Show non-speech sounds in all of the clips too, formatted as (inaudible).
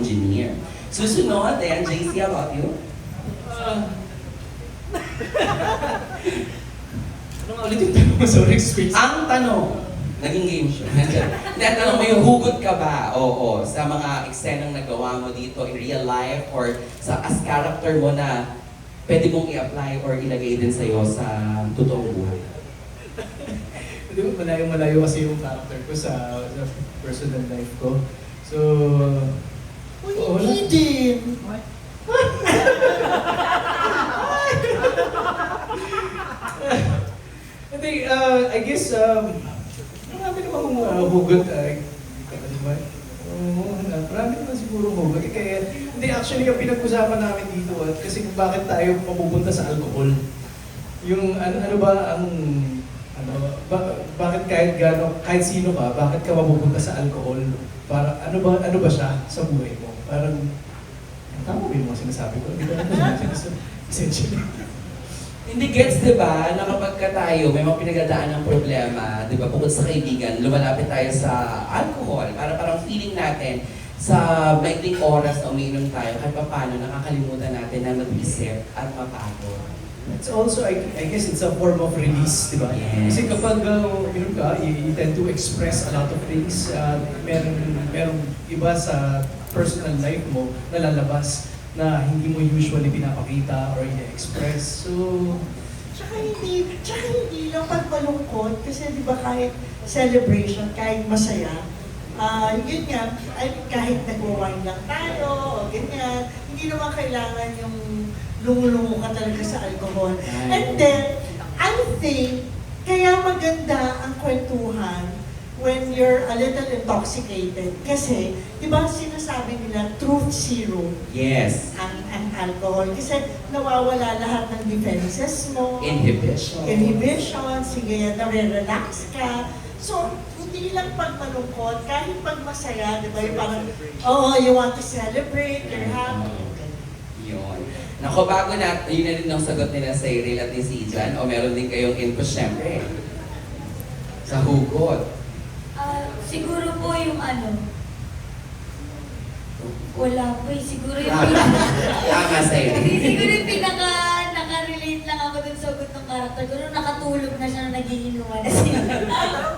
engineer. Susunod, ayan, JC, how about you? Ano nga ulit yung tanong mo? Sorry, space. Ang tanong, naging game show. Hindi, ang tanong, may hugot ka ba? Oo, sa mga eksenang nagawa mo dito in real life or sa as character mo na pwede mong i-apply or ilagay din sa'yo sa totoong buhay. (laughs) Hindi mo, malayo-malayo kasi yung character ko sa, sa personal life ko. So, Oo, wala. Hindi din. Hindi, uh, I guess, um, marami naman kong uh, hugot. Uh, ano ba? Oo, uh, marami naman siguro hugot. Eh, Kaya, hindi, actually, yung pinag-usapan namin dito, at kasi kung bakit tayo mapupunta sa alcohol. Yung, ano, ano ba ang, ano, ba, bakit kahit gano, kahit sino ka, bakit ka mapupunta sa alcohol? Para, ano ba, ano ba siya sa buhay mo? Parang, tama ba yung mga sinasabi ko? Hindi ko. Essentially. Hindi gets, di ba, na kapag ka tayo may mga pinagdadaan ng problema, di ba, bukod sa kaibigan, lumalapit tayo sa alcohol para parang feeling natin sa maikling oras na umiinom tayo, kahit pa paano nakakalimutan natin na mag-isip at mapagod. It's also, I, I guess it's a form of release, di ba? Yes. Kasi kapag uh, uminom ka, you, you tend to express a lot of things. Uh, meron, meron iba sa personal life mo na lalabas na hindi mo usually pinapakita or i-express. So, Tsaka hindi, tsaka hindi lang pag malungkot, kasi di ba kahit celebration, kahit masaya, ah yun nga, ay, kahit nag-wine lang tayo, o ganyan, hindi naman kailangan yung lumulungo ka talaga sa alcohol. And then, I think, kaya maganda ang kwentuhan when you're a little intoxicated. Kasi, di ba sinasabi nila, truth zero Yes. ang, ang alcohol. Kasi nawawala lahat ng defenses mo. Inhibition. Inhibition, sige, nare-relax ka. So, hindi lang pag malungkot, kahit pag masaya, di ba? Yung parang, oh, you want to celebrate, you're happy. Yun. Nako, bago na, yun na rin ang sagot nila sa Iril at ni si Jan, o meron din kayong input syempre. Sa hugot. Siguro po yung ano, wala po eh. Siguro yung pinaka, siguro yung pinaka nakarelate lang ako dun sa ugot ng karakter. Nung nakatulog na siya, nung nagiinuman na siya.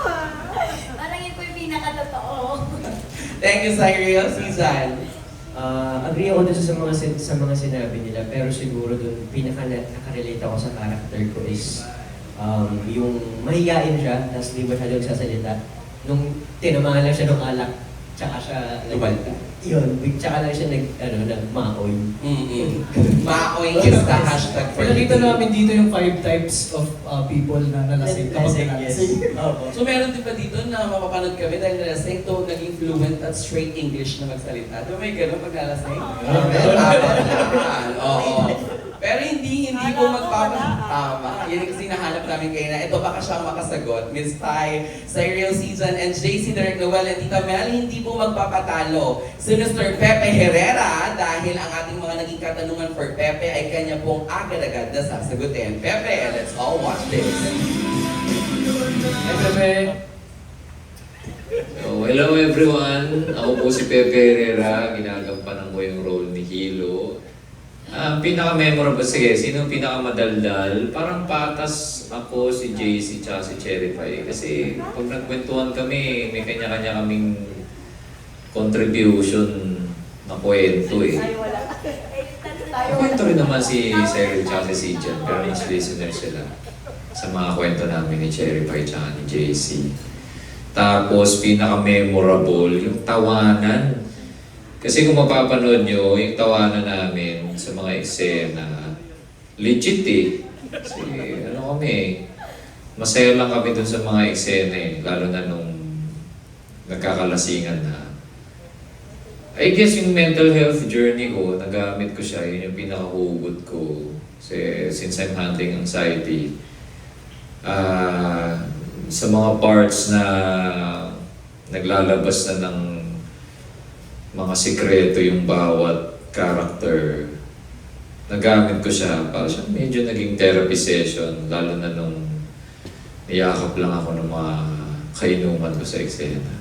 (laughs) Parang yun po yung pinaka-totoo. Thank you, Cyril. Si Jan. Ah, agree ako dun sa mga sin- sa mga sinabi nila pero siguro dun pinaka na- nakarelate ako sa character ko is um, yung mahihain siya tapos di masyado nagsasalita nung tinamaan lang siya ng alak tsaka siya Lumalta. yun big tsaka lang siya nag ano nagmaoy Mm-mm. Maoy is the (laughs) hashtag for nakita today. namin dito yung five types of uh, people na nalasing kapag nalasing. (laughs) Opo. So meron din ba dito na mapapanood kami dahil nalasing to naging fluent at straight English na magsalita? Di ba may ganun pag nalasing? Ah, Meron. (laughs) Oo. Pero hindi, hindi po Wala po, magpapa... wala. Tama. Yan nahanap namin kayo na ito baka siya ang makasagot. Miss Tai, Cyril Season, and JC Direct Noel and Tita Mel, hindi po magpapatalo. Si Mr. Pepe Herrera dahil ang ating mga naging katanungan for Pepe ay kanya pong agad-agad na sasagutin. Pepe, let's all watch this. Hey, Pepe. So, hello everyone. Ako po si Pepe Herrera. Ginagampanan ko yung role ni Hilo. Ang pinaka-memorable, sige, sino ang pinaka-madaldal? Parang patas ako, si JC, tsaka si Cherry Pie. Kasi pag nagkwentuhan kami, may kanya-kanya kaming contribution na kwento eh. Kwento rin naman si Cyril tsaka si Sijan, pero mas listener sila sa mga kwento namin ni Cherry Pie tsaka ni JC. Tapos, pinaka-memorable, yung tawanan. Kasi kung mapapanood nyo, yung tawanan namin sa mga eksena, legit eh. Kasi ano kami, masaya lang kami dun sa mga eksena eh, lalo na nung nagkakalasingan na. I guess yung mental health journey ko, nagamit ko siya, yun yung pinakahugot ko. Kasi since I'm handling anxiety, ah sa mga parts na naglalabas na ng mga sikreto yung bawat character, nagamit ko siya para siya medyo naging therapy session, lalo na nung niyakap lang ako ng mga kainuman ko sa eksena.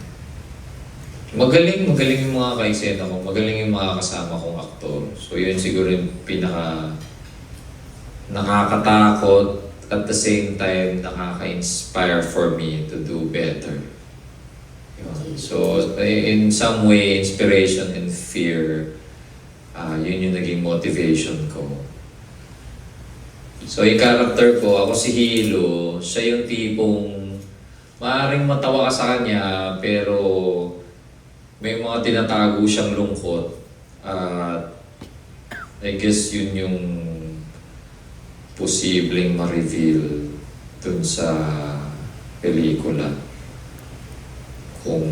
Magaling, magaling yung mga kaisena ko. Magaling yung mga kasama kong aktor. So yun siguro yung pinaka nakakatakot at the same time nakaka-inspire for me to do better. Yun. So in some way, inspiration and fear, ah yun yung naging motivation ko. So yung character ko, ako si Hilo, siya yung tipong maaaring matawa ka sa kanya pero may mga tinatago siyang lungkot at I guess yun yung posibleng ma-reveal dun sa pelikula kung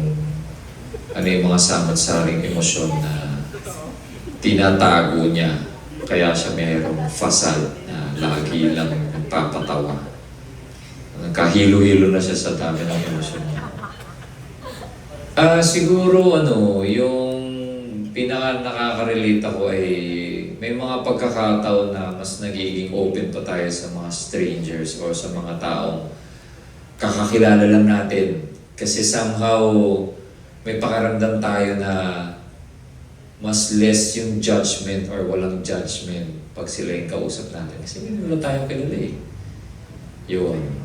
ano yung mga samot-saring emosyon na tinatago niya. Kaya siya mayroong fasad na lagi lang nagpapatawa. Nagkahilo-hilo na siya sa dami ng emosyon niya. Ah, siguro ano, yung pinaka nakaka-relate ako ay may mga pagkakataon na mas nagiging open pa tayo sa mga strangers or sa mga taong kakakilala lang natin. Kasi somehow may pakaramdam tayo na mas less yung judgment or walang judgment pag sila yung kausap natin. Kasi hindi wala tayong kilala eh. Yun.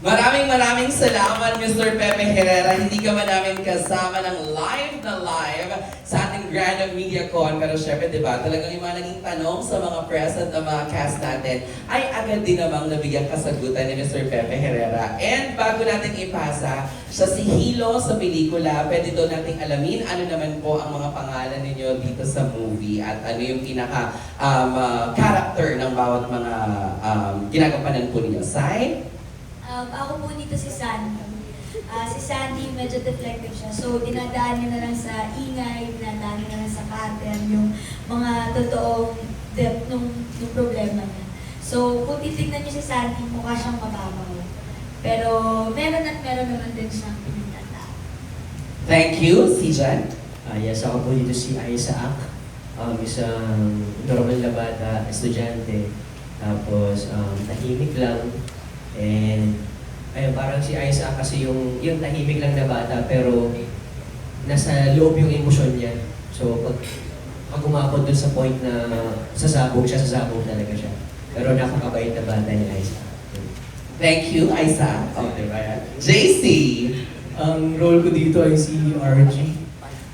Maraming maraming salamat, Mr. Pepe Herrera. Hindi ka man namin kasama ng live na live sa ating Grand Media Con. Pero syempre, di ba, talagang yung mga naging tanong sa mga present na mga cast natin ay agad din namang nabigyan kasagutan ni Mr. Pepe Herrera. And bago natin ipasa siya si Hilo sa pelikula, pwede doon nating alamin ano naman po ang mga pangalan ninyo dito sa movie at ano yung pinaka um, ah, character ng bawat mga um, ginagampanan po ninyo. Sai? Um, ako po dito si Sandy. Ah, si Sandy, medyo deflective siya. So, dinadaan niya na lang sa ingay, dinadaan niya na lang sa pattern, yung mga totoong depth ng, ng problema niya. So, kung titignan niyo si Sandy, mukha siyang mababaw. Pero, meron at meron naman din siyang pinagdadaan. Thank you, si Jan. Ah, yes, ako po dito si Isaac, um, isang normal na bata, estudyante, tapos um, tahimik lang, and ayun, parang si Isaac kasi yung, yung tahimik lang na bata, pero nasa loob yung emosyon niya. So, pag, pag umabot dun sa point na sasabog siya, sasabog talaga siya. Pero nakakabait na bata ni Isaac. Thank you, Isa. Oh, diba? JC. Ang role ko dito ay si RG.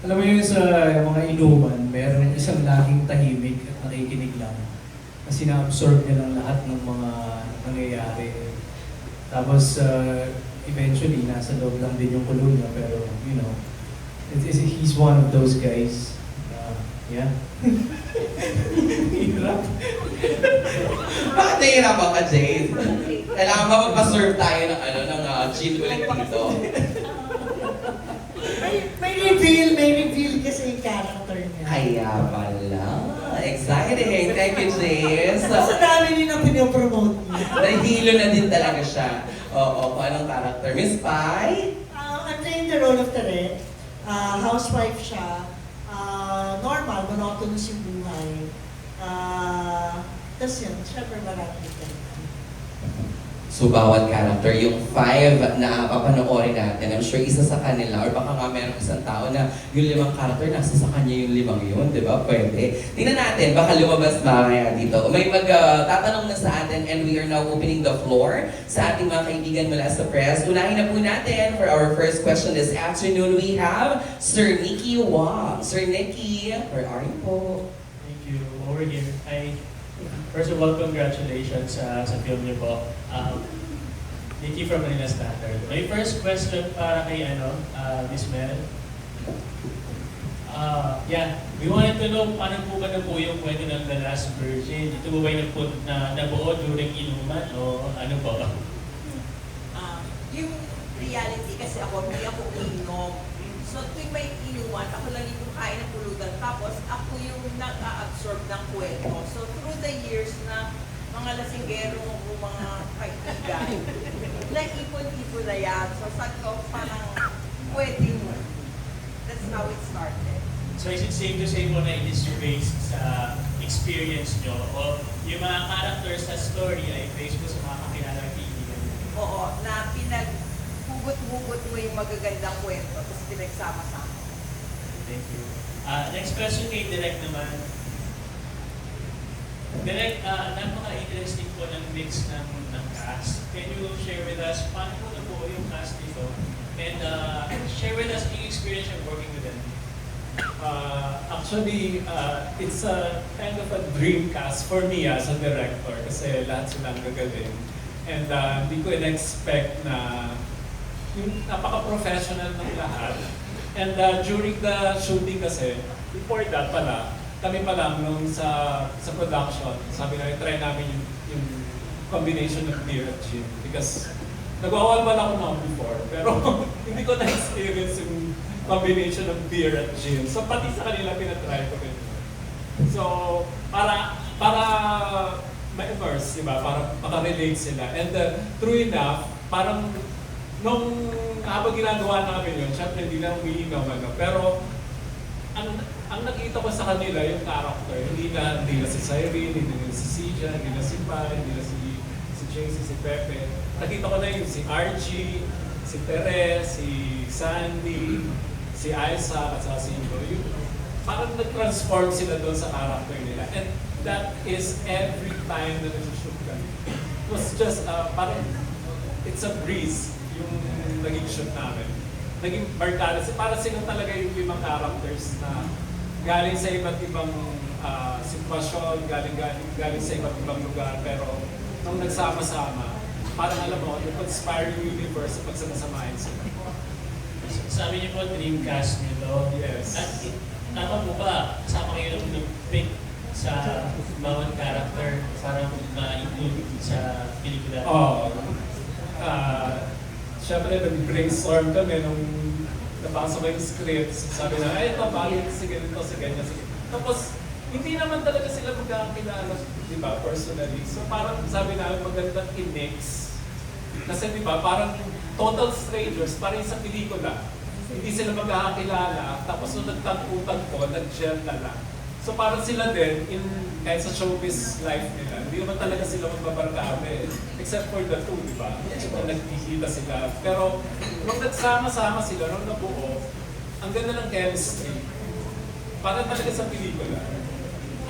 Alam mo yun sa mga inuman, meron isang laging tahimik at nakikinig lang. Kasi na-absorb niya lang lahat ng mga nangyayari. Tapos, uh, eventually, nasa loob lang din yung kulong. Pero, you know, it is, he's one of those guys. Uh, yeah. Hirap. Bakit nahihirapan ka, Jade? Kailangan ba magpa-serve tayo ng ano, ng uh, gin ulit dito? May, may reveal, may reveal kasi yung character niya. Kaya pala. Exciting. Thank you, Jace. Sa dami din ang pinopromote niya. Nahihilo na din talaga siya. Oo, kung anong character. Miss Pai? Uh, I'm playing the role of Tere. Uh, housewife siya. Uh, normal, monotonous yung buhay. Uh, Tapos yun, syempre marami. So, bawat character, yung five na papanoorin natin, I'm sure isa sa kanila, or baka nga meron isang tao na yung limang character, nasa sa kanya yung limang yun, di ba? Pwede. Tingnan natin, baka lumabas mamaya dito. May magtatanong na sa atin and we are now opening the floor sa ating mga kaibigan mula sa press. Unahin na po natin for our first question this afternoon. We have Sir Nicky Wong. Sir Nicky, where are you po? Thank you. Over here. Hi. First of all, congratulations sa sa film niyo po. Um, Nikki from Manila Standard. My first question para kay ano, uh, Miss Mel. Uh, yeah, we wanted to know paano po ba nabuo yung kwento ng The Last Virgin? Ito ba ba yung naput, na, nabuo during inuman o ano po? Ah, (laughs) yung reality kasi ako, hindi ako inom. So tuwing may inuman, ako lang yung kain ng pulutan. Tapos ako yung nag-absorb ng kwento. So through the years na mga lasinggero o mga kaibigan, (laughs) naipon-ipon na yan. So sabi ko, parang pwede mo. That's how it started. So is it safe to say po na it is based sa experience nyo o yung mga characters sa story ay based po sa mga kakilala kaibigan? Oo, mo yung magagandang kwento, tapos pinagsama-sama. Thank you. Ah, next question kay Direk naman. Direk, ah, napaka-interesting po ng mix ng, ng cast. Can you share with us paano po nabuo yung cast nito? And ah, share with us yung experience of working with them. Uh, actually, uh, it's a kind of a dream cast for me as a director kasi lahat silang gagaling. And uh, hindi ko in-expect na yung napaka-professional ng lahat. And uh, during the shooting kasi, before that pala, kami pa lang nung sa, sa production, sabi na, try namin yung, yung combination of beer at gin. Because nagwawalwal ako noon before, pero (laughs) hindi ko na-experience yung combination of beer at gin. So pati sa kanila pinatry ko rin. So, para para ma-immerse, di ba? Para makarelate sila. And uh, true enough, parang nung habang ginagawa namin yun, syempre hindi lang umiinom ano, pero ang ang nakita ko sa kanila yung character, hindi na, hindi na si Cyrene, hindi na si Sija, hindi na si Pai, hindi na si si JC, si Pepe. Nakita ko na yung si Archie, si Tere, si Sandy, si Isaac, at saka si Indo. Parang nag-transform sila doon sa character nila. And that is every time na nag-shoot kami. It was just, uh, parang, it's a breeze yung naging shoot namin. Naging barkada. Para sila talaga yung limang characters na galing sa iba't ibang ah, sitwasyon, galing, galing, galing sa iba't ibang lugar. Pero nung nagsama-sama, parang alam mo, yung conspiring universe, pagsamasamahin sila. Sabi niyo po, Dreamcast nito. Yes. At i- tama po ba, kasama kayo ng pick sa bawat character para ma-include sa pelikula? Oo. Ah, Siyempre, nag-brainstorm kami nung napasok ko yung script. Sabi na, ay, ito, bakit si ganito, si ganyan, si Tapos, hindi naman talaga sila magkakilala, di ba, personally. So parang sabi namin magandang i-mix. Kasi di ba, parang total strangers, parang sa pelikula. Hindi sila magkakilala, tapos nung nagtagpo-tagpo, nag-gel na lang. So parang sila din, in, kahit sa showbiz life nila, hindi naman talaga sila magbabarkame. Except for the two, di ba? So nagkikita sila. Pero nung nagsama-sama sila, nung nabuo, ang ganda ng chemistry. Parang talaga sa pelikula.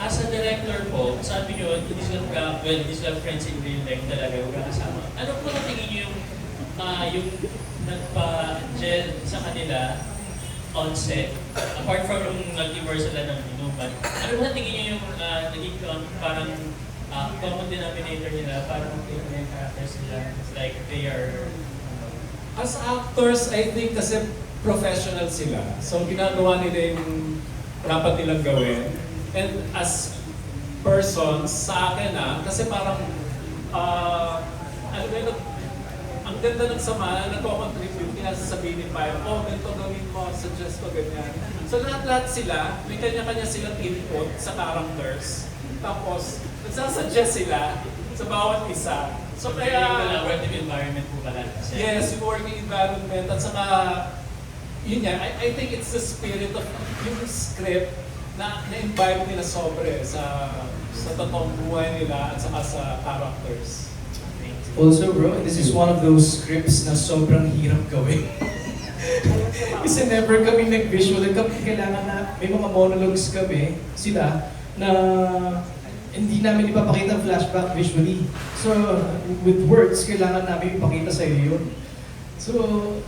As a director po, sabi niyo, hindi sila magka, well, hindi sila friends in real life talaga, magkakasama. Ano po na tingin niyo yung, ah, yung nagpa-gel sa kanila on set? Apart from yung multiverse sila ng inuman, ano na tingin niyo yung ah, naging parang ah, common denominator nila, parang magkita yung characters nila, It's like they are, As actors, I think kasi professional sila. So ginagawa nila yung dapat nilang gawin. And as persons, sa akin ah, kasi parang, ah, ano ba yun, ganda ng sama na nagko-contribute kaya sasabihin ni Payo, oh, ganito gawin mo, suggest ko ganyan. So lahat-lahat sila, may kanya-kanya silang input sa characters. Tapos, nagsasuggest sila sa bawat isa. So yung kaya, collaborative environment po pala. Yes, yung working environment at saka yun yan, I, I think it's the spirit of yung script na na-imbibe nila sobre sa sa totoong buhay nila at saka sa characters. Also bro, this is one of those scripts na sobrang hirap gawin. (laughs) Kasi never kami nag-visual. Kami kailangan na, may mga monologues kami, sila, na hindi namin ipapakita ang flashback visually. So, with words, kailangan namin ipakita sa iyo yun. So,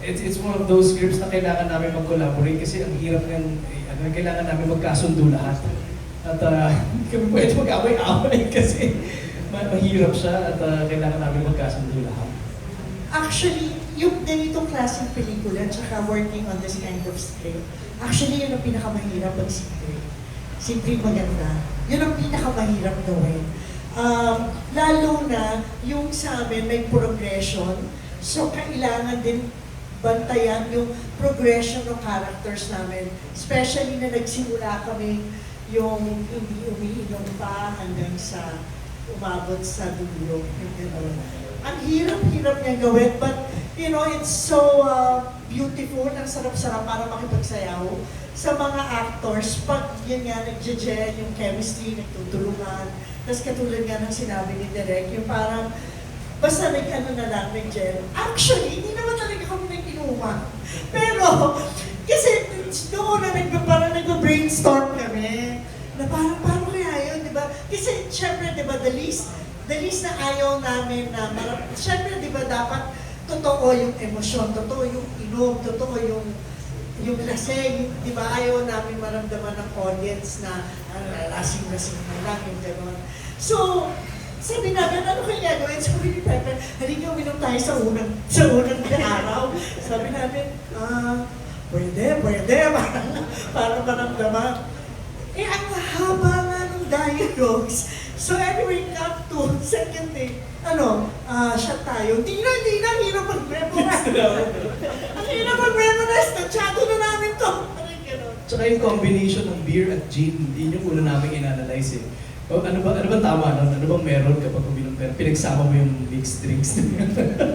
it's, it's one of those scripts na kailangan namin mag-collaborate kasi ang hirap ng, eh, ano, kailangan namin magkasundo lahat. At ah, (laughs) hindi kami pwede mag-away-away kasi mahirap siya at ah, kailangan namin magkasundo lahat. Actually, yung ganitong klaseng pelikula, tsaka working on this kind of script, actually yun ang pinakamahirap pag simple. Simple maganda. Yun ang pinakamahirap gawin. Um, lalo na yung sa amin may progression, so kailangan din bantayan yung progression ng characters namin. Especially na nagsimula kami yung hindi umiinom pa hanggang sa umabot sa dulo. Yung gano'n. Ang hirap-hirap niya gawin, but you know, it's so uh, beautiful, ang sarap-sarap para makipagsayaw sa mga actors. Pag yun nga, nag-gel yung chemistry, nagtutulungan. Tapos katulad nga ng sinabi ni Derek, yung parang basta nag-ano na lang, nag-gel. Actually, hindi naman talaga kami nag inuman. Pero, kasi noon na nag, parang nag-brainstorm kami, na parang, yun, di ba? Kasi, syempre, di ba, the least, the least na ayaw namin na, marap, syempre, di ba, dapat totoo yung emosyon, totoo yung inom, totoo yung yung lasing, di ba, ayaw namin maramdaman ng audience na uh, lasing-lasing na lang, yung gano'n. So, sabi namin, ano kaya gawin? Sabi ni Pepe, halika uminom tayo sa unang, sa unang araw. Sabi namin, ah, pwede, pwede, para, (laughs) para maramdaman. Eh, ang haba dialogues. So anyway, up to (laughs) second day, ano, ah, shot tayo. Hindi na, hindi na, hirap mag-memorize. Ang hirap mag-memorize, tatsado na namin to. Tsaka yung combination ng beer at gin, yun yung una namin in-analyze eh. O, ano ba, ano ba tama nun? Ano bang meron kapag uminom ka? Pinagsama mo yung mixed drinks.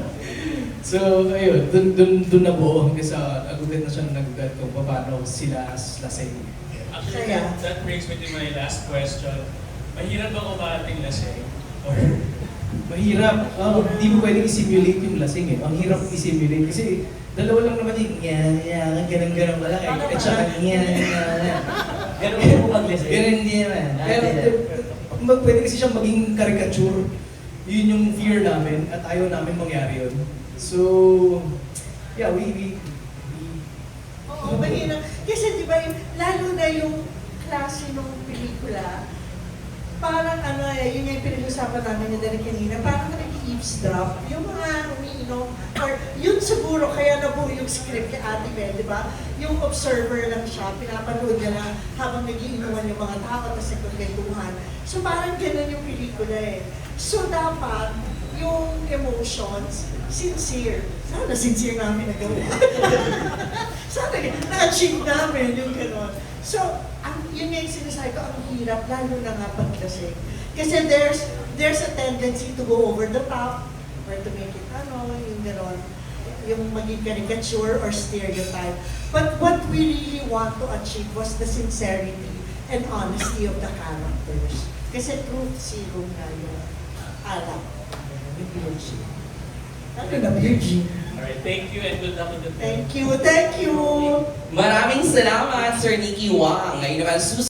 (laughs) so, ayun, dun, dun, dun nabuo hanggang sa agugat na siya ng nagugat kung paano sila as lasing. Actually, Kaya- that, that brings me to my last question. Mahirap bang umating lasing? Or Mahirap. Uh, hindi mo pwedeng i-simulate yung lasing eh. Ang hirap i-simulate kasi dalawa lang naman yung yan, yan, ganun ganun ka lang eh. At saka yan, yan, yan. Ganun po pag-listen. Ganun hindi naman. Pero mag, pwede kasi siyang maging caricature. Yun yung fear namin at ayaw namin mangyari yun. So, yeah, we, we Oo, mahirap. Kasi di ba, lalo na yung klase ng pelikula, parang ano eh, yun yung pinag-usapan namin ni Derek kanina, parang nag-eavesdrop. Yung mga umiinom, or yun siguro, kaya nabuo yung script kay Ate Mel, di ba? Yung observer lang siya, pinapanood niya lang habang nagiinuman yung mga tao sa kwentuhan. So parang ganun yung pelikula eh. So dapat, yung emotions, sincere. Sana sincere namin nagawa. (laughs) Sana na-achieve namin yung gano'n. So, ang, yun nga yung sinasabi ko, ang hirap, lalo na nga paglasing. Kasi there's, there's a tendency to go over the top or to make it, ano, yung gano'n, yung maging caricature or stereotype. But what we really want to achieve was the sincerity and honesty of the characters. Kasi truth serum nga yung alak. Yung Virgin. Ano na Virgin? Alright, thank you and good luck with the. Thank you, thank you! Maraming salamat, Sir Nicky Wang. Ngayon naman, sus